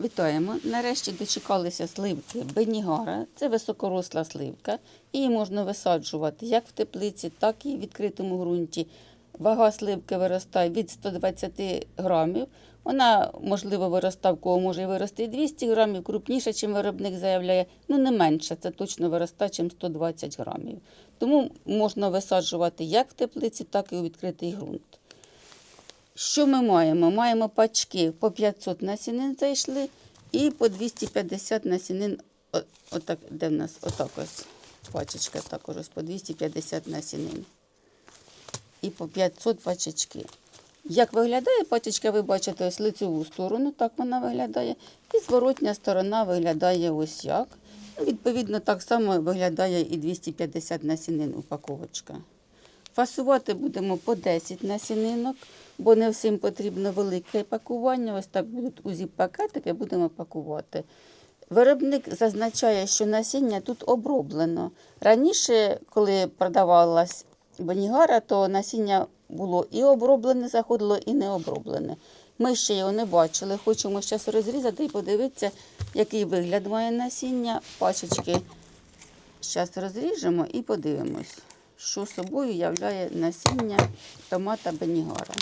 Вітаємо. Нарешті дочекалися сливки Бенігара. Це високоросла сливка. Її можна висаджувати як в теплиці, так і в відкритому ґрунті. Вага сливки виростає від 120 грамів. Вона, можливо, виростає, в кого може вирости 200 грамів, крупніша, чим виробник заявляє. Ну, не менше, це точно виростає, чим 120 грамів. Тому можна висаджувати як в теплиці, так і у відкритий ґрунт. Що ми маємо? Маємо пачки по 500 насінин зайшли і по 250 насінин, отак, де в нас отак ось пачечка також ось по 250 насінин. І по 500 пачечки. Як виглядає пачечка, ви бачите ось лицеву сторону, так вона виглядає. І зворотня сторона виглядає ось як. Відповідно, так само виглядає і 250 насінин упаковочка. Фасувати будемо по 10 насінинок, бо не всім потрібно велике пакування. Ось так будуть у зіп-пакетики, будемо пакувати. Виробник зазначає, що насіння тут оброблено. Раніше, коли продавалась банігара, то насіння було і оброблене, заходило, і не оброблене. Ми ще його не бачили. Хочемо зараз розрізати і подивитися, який вигляд має насіння. Пачечки Зараз розріжемо і подивимось, що собою являє насіння томата Бенігара.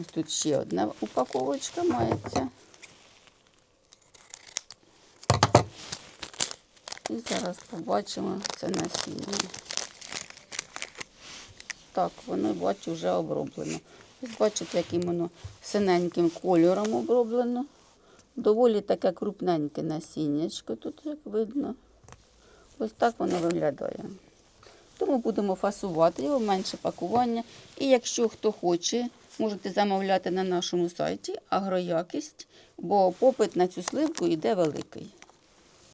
Ось тут ще одна упаковочка мається. І зараз побачимо це насіння. Так, воно бачу вже оброблено. Ось бачите, яким воно синеньким кольором оброблено. Доволі таке крупненьке насіннячко тут, як видно. Ось так воно виглядає. Тому будемо фасувати його, менше пакування. І якщо хто хоче, можете замовляти на нашому сайті агроякість, бо попит на цю сливку йде великий.